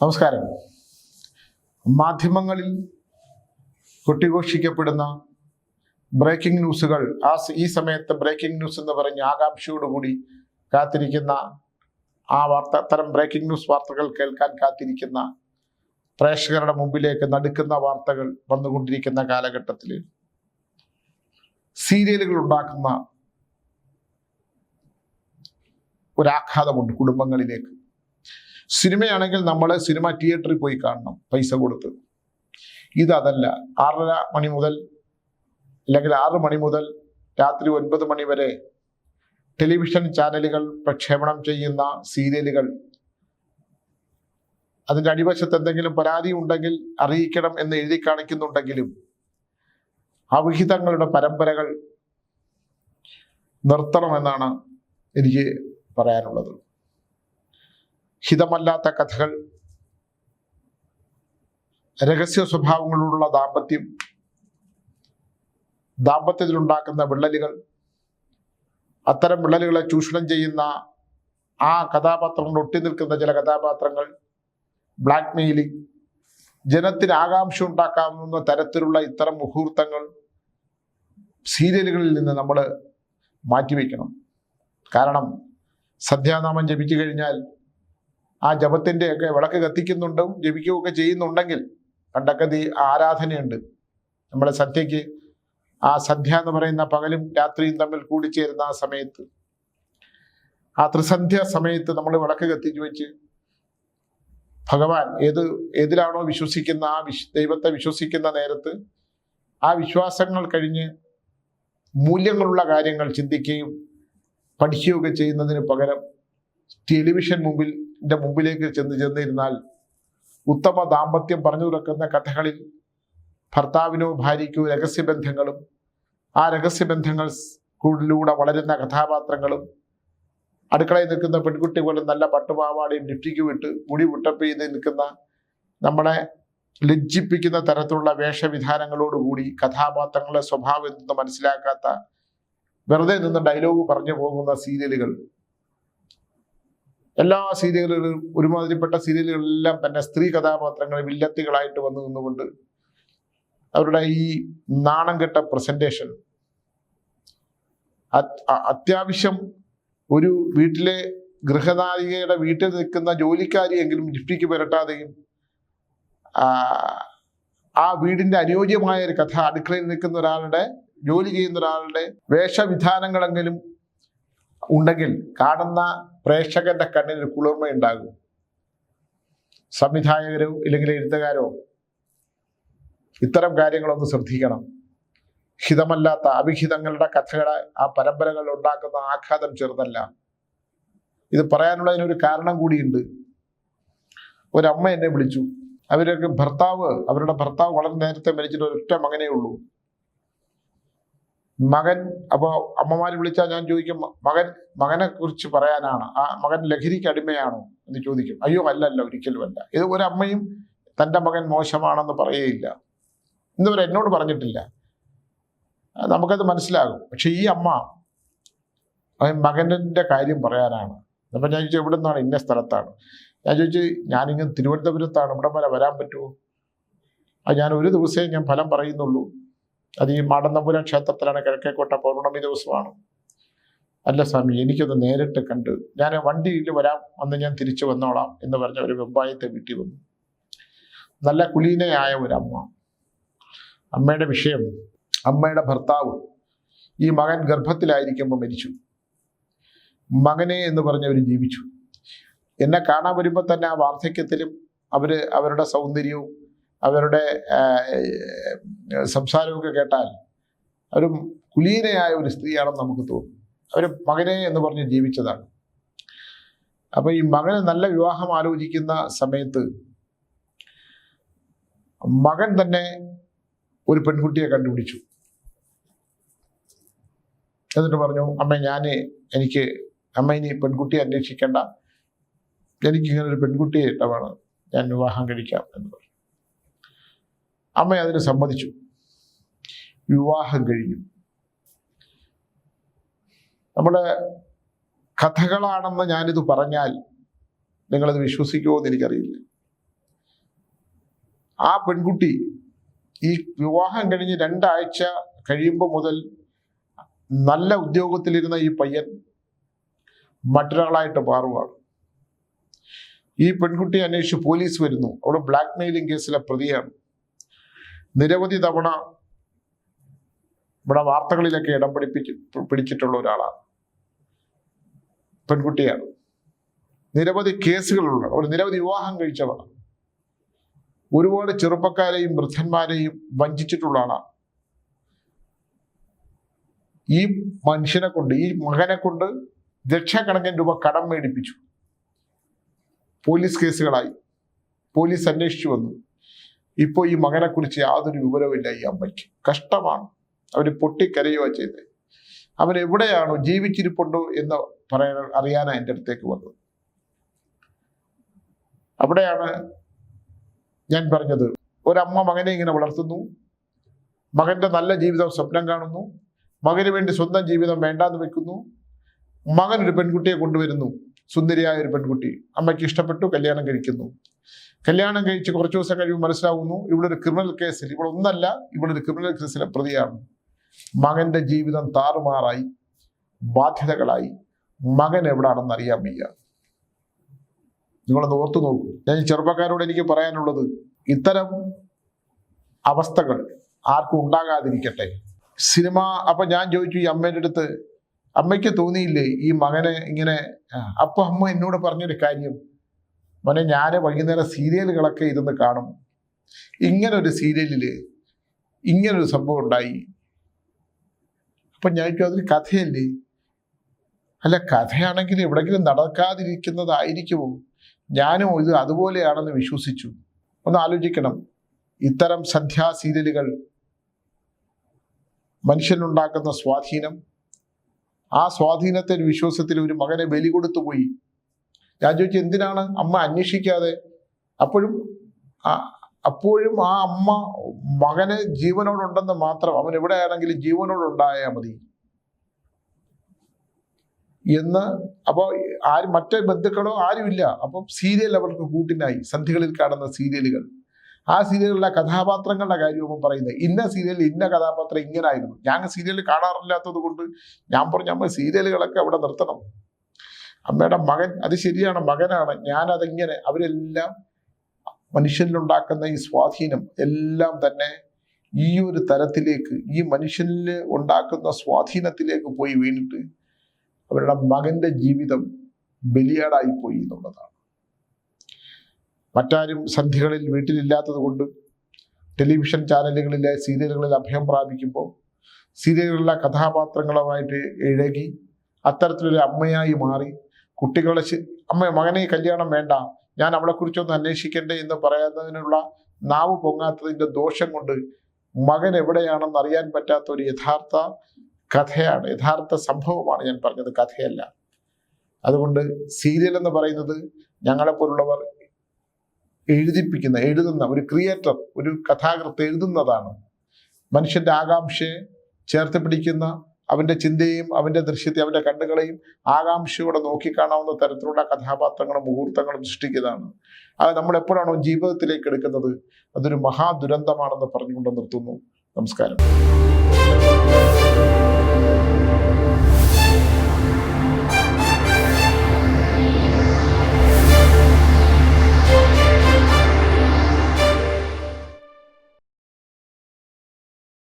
നമസ്കാരം. മാധ്യമങ്ങളിൽ കൊട്ടിഘോഷിക്കപ്പെടുന്ന ബ്രേക്കിംഗ് ന്യൂസുകൾ ആ ഈ സമയത്ത് ബ്രേക്കിംഗ് ന്യൂസ് എന്ന് പറഞ്ഞ് ആകാംക്ഷയോടുകൂടി കാത്തിരിക്കുന്ന ആ വാർത്ത അത്തരം ബ്രേക്കിംഗ് ന്യൂസ് വാർത്തകൾ കേൾക്കാൻ കാത്തിരിക്കുന്ന പ്രേക്ഷകരുടെ മുമ്പിലേക്ക് നടുക്കുന്ന വാർത്തകൾ വന്നുകൊണ്ടിരിക്കുന്ന കാലഘട്ടത്തിൽ സീരിയലുകൾ ഉണ്ടാക്കുന്ന ഒരാഘാതമുണ്ട് കുടുംബങ്ങളിലേക്ക്. സിനിമയാണെങ്കിൽ നമ്മൾ സിനിമ തിയേറ്ററിൽ പോയി കാണണം പൈസ കൊടുത്ത്. ഇതല്ല ആറര മണി മുതൽ അല്ലെങ്കിൽ ആറ് മണി മുതൽ രാത്രി ഒൻപത് മണി വരെ ടെലിവിഷൻ ചാനലുകൾ പ്രക്ഷേപണം ചെയ്യുന്ന സീരിയലുകൾ. അതിന്റെ അടിവശത്ത് എന്തെങ്കിലും പരാതി ഉണ്ടെങ്കിൽ അറിയിക്കണം എന്ന് എഴുതി കാണിക്കുന്നുണ്ടെങ്കിലും അവിഹിതങ്ങളുടെ പരമ്പരകൾ നിർത്തണമെന്നാണ് എനിക്ക് പറയാനുള്ളത്. ഹിതമല്ലാത്ത കഥകൾ രഹസ്യ സ്വഭാവങ്ങളുള്ള ദാമ്പത്യം ദാമ്പത്യത്തിലുണ്ടാക്കുന്ന വിള്ളലുകൾ അത്തരം വിള്ളലുകളെ ചൂഷണം ചെയ്യുന്ന ആ കഥാപാത്രങ്ങൾ ഒട്ടി നിൽക്കുന്ന ചില കഥാപാത്രങ്ങൾ ബ്ലാക്ക് മെയിലിംഗ് ജനത്തിന് ആകാംക്ഷ ഉണ്ടാക്കാവുന്ന തരത്തിലുള്ള ഇത്തരം മുഹൂർത്തങ്ങൾ സീരിയലുകളിൽ നിന്ന് നമ്മൾ മാറ്റിവെക്കണം. കാരണം സന്ധ്യാനാമം ജപിച്ചു കഴിഞ്ഞാൽ ആ ജപത്തിന്റെയൊക്കെ വിളക്ക് കത്തിക്കുന്നുണ്ടും ജപിക്കുകയൊക്കെ ചെയ്യുന്നുണ്ടെങ്കിൽ പണ്ടൊക്കെ ആരാധനയുണ്ട്. നമ്മുടെ സന്ധ്യയ്ക്ക് ആ സന്ധ്യ എന്ന് പറയുന്ന പകലും രാത്രിയും തമ്മിൽ കൂടിച്ചേരുന്ന ആ സമയത്ത്. ആ ത്രിസന്ധ്യ സമയത്ത് നമ്മൾ വിളക്ക് കത്തിച്ചു വെച്ച് ഭഗവാൻ ഏത് ഏതിലാണോ വിശ്വസിക്കുന്ന ആ വിശ് ദൈവത്തെ വിശ്വസിക്കുന്ന നേരത്ത് ആ വിശ്വാസങ്ങൾ കഴിഞ്ഞ് മൂല്യങ്ങളുള്ള കാര്യങ്ങൾ ചിന്തിക്കുകയും പഠിക്കുകയൊക്കെ ചെയ്യുന്നതിന് പകരം ടെലിവിഷൻ മുമ്പിൽ മുമ്പിലേക്ക് ചെന്ന് ചെന്നിരുന്നാൽ ഉത്തമ ദാമ്പത്യം പറഞ്ഞു തുറക്കുന്ന കഥകളിൽ ഭർത്താവിനോ ഭാര്യയ്ക്കോ രഹസ്യബന്ധങ്ങളും ആ രഹസ്യബന്ധങ്ങൾ കൂടിലൂടെ വളരുന്ന കഥാപാത്രങ്ങളും അടുക്കളയിൽ നിൽക്കുന്ന പെൺകുട്ടി പോലെ നല്ല പട്ടുപാവാടയും ലിഫ്റ്റിക്ക് വിട്ട് മുടി വിട്ടപ്പ് ചെയ്ത് നിൽക്കുന്ന നമ്മളെ ലജ്ജിപ്പിക്കുന്ന തരത്തിലുള്ള വേഷവിധാനങ്ങളോടുകൂടി കഥാപാത്രങ്ങളുടെ സ്വഭാവം എന്തെന്ന് മനസ്സിലാക്കാത്ത വെറുതെ നിന്ന് ഡയലോഗ് പറഞ്ഞു പോകുന്ന സീരിയലുകൾ എല്ലാ സീരിയലുകളിലും ഒരുമാതിരിപ്പെട്ട സീരിയലുകളെല്ലാം തന്നെ സ്ത്രീ കഥാപാത്രങ്ങൾ വില്ലത്തികളായിട്ട് വന്നു നിന്നുകൊണ്ട് അവരുടെ ഈ നാണം കെട്ട പ്രസന്റേഷൻ അത്യാവശ്യം ഒരു വീട്ടിലെ ഗൃഹനായികയുടെ വീട്ടിൽ നിൽക്കുന്ന ജോലിക്കാരിയെങ്കിലും ലിഫ്റ്റിക്ക് പുരട്ടാതെയും ആ വീടിന്റെ അനുയോജ്യമായ ഒരു കഥ അടുക്കളയിൽ നിൽക്കുന്ന ഒരാളുടെ ജോലി ചെയ്യുന്ന ഒരാളുടെ വേഷവിധാനങ്ങളെങ്കിലും ഉണ്ടെങ്കിൽ കാണുന്ന പ്രേക്ഷകന്റെ കണ്ണിൽ കുളിർമയുണ്ടാകും. സംവിധായകരോ ഇല്ലെങ്കിൽ എഴുത്തുകാരോ ഇത്തരം കാര്യങ്ങളൊന്ന് ശ്രദ്ധിക്കണം. ഹിതമല്ലാത്ത അവിഹിതങ്ങളുടെ കഥകളെ ആ പരമ്പരകൾ ഉണ്ടാക്കുന്ന ആഘാതം ചെറുതല്ല. ഇത് പറയാനുള്ളതിനൊരു കാരണം കൂടിയുണ്ട്. ഒരമ്മ എന്നെ വിളിച്ചു. അവരൊക്കെ ഭർത്താവ് അവരുടെ ഭർത്താവ് വളരെ നേരത്തെ മരിച്ചിട്ട് ഒരൊറ്റ മകനേ ഉള്ളൂ. മകൻ അപ്പോൾ അമ്മമാര് വിളിച്ചാൽ ഞാൻ ചോദിക്കും മകൻ മകനെ കുറിച്ച് പറയാനാണ്. ആ മകൻ ലഹരിക്ക് അടിമയാണോ? എന്ന് ചോദിക്കും. അയ്യോ അല്ലല്ല ഒരിക്കലുമല്ല ഇത് ഒരമ്മയും തന്റെ മകൻ മോശമാണെന്ന് പറയുകയില്ല ഇന്നുവരെ എന്നോട് പറഞ്ഞിട്ടില്ല. നമുക്കത് മനസ്സിലാകും. പക്ഷെ ഈ അമ്മ മകന്റെ കാര്യം പറയാനാണ്. അപ്പം ഞാൻ ചോദിച്ചു എവിടെ നിന്നാണ് ഇന്ന സ്ഥലത്താണ്? ഞാൻ ചോദിച്ചു ഞാനിങ്ങനെ തിരുവനന്തപുരത്താണ്. ഇവിടെ വരെ വരാൻ പറ്റുമോ? ആ ഞാൻ ഒരു ദിവസമേ ഞാൻ ഫലം പറയുന്നുള്ളൂ. അത് ഈ മാടന്നപുരം ക്ഷേത്രത്തിലാണ് കിഴക്കേക്കോട്ട പൗർണമി ദിവസമാണ്. അല്ല സ്വാമി എനിക്കത് നേരിട്ട് കണ്ട് ഞാൻ വണ്ടിയിൽ വരാം അന്ന് ഞാൻ തിരിച്ചു വന്നോളാം എന്ന് പറഞ്ഞ ഒരു വെമ്പായത്തെ വീട്ടിൽ വന്നു. നല്ല കുലീനയായ ഒരു അമ്മ അമ്മയുടെ വിഷയം അമ്മയുടെ ഭർത്താവ് ഈ മകൻ ഗർഭത്തിലായിരിക്കുമ്പോൾ മരിച്ചു. മകനെ എന്ന് പറഞ്ഞവർ ജീവിച്ചു. എന്നെ കാണാൻ വരുമ്പോൾ തന്നെ ആ വാർദ്ധക്യത്തിലും അവർ അവരുടെ സൗന്ദര്യവും അവരുടെ സംസാരമൊക്കെ കേട്ടാൽ അവർ കുലീനയായ ഒരു സ്ത്രീയാണെന്ന് നമുക്ക് തോന്നും. അവർ മകനെ എന്ന് പറഞ്ഞ് ജീവിച്ചതാണ്. അപ്പോൾ ഈ മകന് നല്ല വിവാഹം ആലോചിക്കുന്ന സമയത്ത് മകൻ തന്നെ ഒരു പെൺകുട്ടിയെ കണ്ടുപിടിച്ചു. എന്നിട്ട് പറഞ്ഞു അമ്മ ഞാൻ എനിക്ക് അമ്മ ഇനി പെൺകുട്ടിയെ അന്വേഷിക്കേണ്ട. എനിക്കിങ്ങനെ ഒരു പെൺകുട്ടിയെ ഇഷ്ടമാണ് ഞാൻ വിവാഹം കഴിക്കാം എന്ന് പറഞ്ഞു. അമ്മ അതിന് സമ്മതിച്ചു. വിവാഹം കഴിഞ്ഞു. നമ്മുടെ കഥകളാണെന്ന് ഞാനിത് പറഞ്ഞാൽ നിങ്ങളത് വിശ്വസിക്കുമോ എന്ന് എനിക്കറിയില്ല. ആ പെൺകുട്ടി ഈ വിവാഹം കഴിഞ്ഞ് രണ്ടാഴ്ച കഴിയുമ്പോൾ മുതൽ നല്ല ഉദ്യോഗത്തിലിരുന്ന ഈ പയ്യൻ മറ്റൊരാളായിട്ട് മാറുകയാണ് ഈ പെൺകുട്ടി അന്വേഷിച്ച് പോലീസ് വരുന്നു. അവിടെ ബ്ലാക്ക് മെയിലിംഗ് കേസിലെ പ്രതിയാണ്. നിരവധി തവണ ഇവിടെ വാർത്തകളിലൊക്കെ ഇടം പിടിപ്പിച്ച് പിടിച്ചിട്ടുള്ള ഒരാളാണ്. പെൺകുട്ടിയാണ്. നിരവധി കേസുകളുള്ള ഒരു നിരവധി വിവാഹം കഴിച്ചവളാണ് ഒരുപാട് ചെറുപ്പക്കാരെയും വൃദ്ധന്മാരെയും വഞ്ചിച്ചിട്ടുള്ള ആളാണ്. ഈ മനുഷ്യനെ കൊണ്ട് ഈ മകനെ കൊണ്ട് ലക്ഷക്കണക്കിന് രൂപ കടം മേടിപ്പിച്ചു. പോലീസ് കേസുകളായി. പോലീസ് അന്വേഷിച്ചു വന്നു. ഇപ്പോൾ ഈ മകനെ കുറിച്ച് യാതൊരു വിവരവുമില്ല ഈ അമ്മയ്ക്ക്. കഷ്ടമാണ്. അവർ പൊട്ടിക്കരയുക ചെയ്തത് അവൻ എവിടെയാണോ ജീവിച്ചിരിപ്പുണ്ടോ എന്ന് പറയാൻ അറിയാനാണ് എന്റെ അടുത്തേക്ക് വന്നത്. അവിടെയാണ് ഞാൻ പറഞ്ഞത് ഒരമ്മ മകനെ ഇങ്ങനെ വളർത്തുന്നു മകന്റെ നല്ല ജീവിതം സ്വപ്നം കാണുന്നു മകന് വേണ്ടി സ്വന്തം ജീവിതം വേണ്ടാന്ന് വെക്കുന്നു മകൻ ഒരു പെൺകുട്ടിയെ കൊണ്ടുവരുന്നു സുന്ദരിയായ ഒരു പെൺകുട്ടി അമ്മയ്ക്ക് ഇഷ്ടപ്പെട്ടു കല്യാണം കഴിക്കുന്നു. കല്യാണം കഴിച്ച് കുറച്ച് ദിവസം കഴിയുമ്പോൾ മനസ്സിലാവുന്നു ഇവിടെ ഒരു ക്രിമിനൽ കേസിൽ ഇവിടെ ഒരു ക്രിമിനൽ കേസിലെ പ്രതിയാണ്. മകന്റെ ജീവിതം താറുമാറായി ബാധ്യതകളായി. മകൻ എവിടാണെന്ന് അറിയാൻ വയ്യ. നിങ്ങളൊന്ന് ഓർത്തു നോക്കൂ. ഞാൻ ചെറുപ്പക്കാരോട് എനിക്ക് പറയാനുള്ളത് ഇത്തരം അവസ്ഥകൾ ആർക്കും ഉണ്ടാകാതിരിക്കട്ടെ. സിനിമ അപ്പൊ ഞാൻ ചോദിച്ചു ഈ അമ്മേന്റെ അടുത്ത് അമ്മയ്ക്ക് തോന്നിയില്ലേ ഈ മകനെ ഇങ്ങനെ അപ്പൊ അമ്മ എന്നോട് പറഞ്ഞൊരു കാര്യം മോനെ ഞാൻ വൈകുന്നേരം സീരിയലുകളൊക്കെ ഇരുന്ന് കാണും. ഇങ്ങനൊരു സീരിയലിൽ ഇങ്ങനൊരു സംഭവം ഉണ്ടായി. അപ്പം ഞാൻ അതിന് കഥയല്ലേ? അല്ല കഥയാണെങ്കിൽ എവിടെങ്കിലും നടക്കാതിരിക്കുന്നതായിരിക്കുമോ? ഞാനും ഇത് അതുപോലെയാണെന്ന് വിശ്വസിച്ചു. ഒന്ന് ആലോചിക്കണം. ഇത്തരം സന്ധ്യാ സീരിയലുകൾ മനുഷ്യനുണ്ടാക്കുന്ന സ്വാധീനം ആ സ്വാധീനത്തെ വിശ്വാസത്തിൽ ഒരു മകനെ ബലി കൊടുത്തു പോയി ഞാൻ ചോദിച്ചു എന്തിനാണ് അമ്മ അന്വേഷിക്കാതെ? അപ്പോഴും അപ്പോഴും ആ അമ്മ മകന് ജീവനോടുണ്ടെന്ന് മാത്രം അവൻ എവിടെ എവിടെയാണെങ്കിലും ജീവനോടുണ്ടായാൽ മതി. എന്ന് അപ്പോൾ ആര് മറ്റേ ബന്ധുക്കളോ ആരുമില്ല. അപ്പം സീരിയൽ അവർക്ക് കൂട്ടിനായി സന്ധികളിൽ കാണുന്ന സീരിയലുകൾ. ആ സീരിയലിലെ കഥാപാത്രങ്ങളുടെ കാര്യവും പറയുന്നത് ഇന്ന സീരിയലിൽ ഇന്ന കഥാപാത്രം ഇങ്ങനായിരുന്നു. ഞാൻ സീരിയൽ കാണാറില്ലാത്തത് കൊണ്ട് ഞാൻ പറഞ്ഞു അമ്മ സീരിയലുകളൊക്കെ അവിടെ നിർത്തണം. അമ്മയുടെ മകൻ അത് ശരിയാണ് മകനാണ്. ഞാനതെങ്ങനെ അവരെല്ലാം മനുഷ്യനിലുണ്ടാക്കുന്ന ഈ സ്വാധീനം എല്ലാം തന്നെ ഈ ഒരു തരത്തിലേക്ക് ഈ മനുഷ്യനിൽ ഉണ്ടാക്കുന്ന സ്വാധീനത്തിലേക്ക് പോയി വീണിട്ട് അവരുടെ മകന്റെ ജീവിതം ബലിയാടായി പോയി എന്നുള്ളതാണ്. മറ്റാരും സന്ധ്യകളിൽ വീട്ടിലില്ലാത്തത് കൊണ്ട് ടെലിവിഷൻ ചാനലുകളിലെ സീരിയലുകളിൽ അഭയം പ്രാപിക്കുമ്പോൾ സീരിയലുകളിലെ കഥാപാത്രങ്ങളുമായിട്ട് ഇഴകി അത്തരത്തിലൊരു അമ്മയായി മാറി കുട്ടികളുടെ ശി- അമ്മ മകനെ കല്യാണം വേണ്ട. ഞാൻ അവളെക്കുറിച്ചൊന്ന് അന്വേഷിക്കണ്ടേ എന്ന് പറയുന്നതിനുള്ള നാവ് പൊങ്ങാത്തതിന്റെ ദോഷം കൊണ്ട് മകൻ എവിടെയാണെന്ന് അറിയാൻ പറ്റാത്ത ഒരു യഥാർത്ഥ കഥയാണ് യഥാർത്ഥ സംഭവമാണ് ഞാൻ പറഞ്ഞത് കഥയല്ല. അതുകൊണ്ട് സീരിയൽ എന്ന് പറയുന്നത് ഞങ്ങളെപ്പോലുള്ളവർ എഴുതിപ്പിക്കുന്ന എഴുതുന്ന ഒരു ക്രിയേറ്റർ ഒരു കഥാകൃത്ത് എഴുതുന്നതാണ്. മനുഷ്യന്റെ ആകാംക്ഷയെ ചേർത്ത് പിടിക്കുന്ന അവന്റെ ചിന്തയും അവന്റെ ദൃശ്യത്തെ അവന്റെ കണ്ണുകളെയും ആകാംക്ഷയോടെ നോക്കിക്കാണാവുന്ന തരത്തിലുള്ള കഥാപാത്രങ്ങളും മുഹൂർത്തങ്ങളും സൃഷ്ടിക്കുന്നതാണ്. അത് നമ്മൾ എപ്പോഴാണോ ജീവിതത്തിലേക്ക് എടുക്കുന്നത് അതൊരു മഹാദുരന്തമാണെന്ന് പറഞ്ഞുകൊണ്ട് നിർത്തുന്നു. നമസ്കാരം.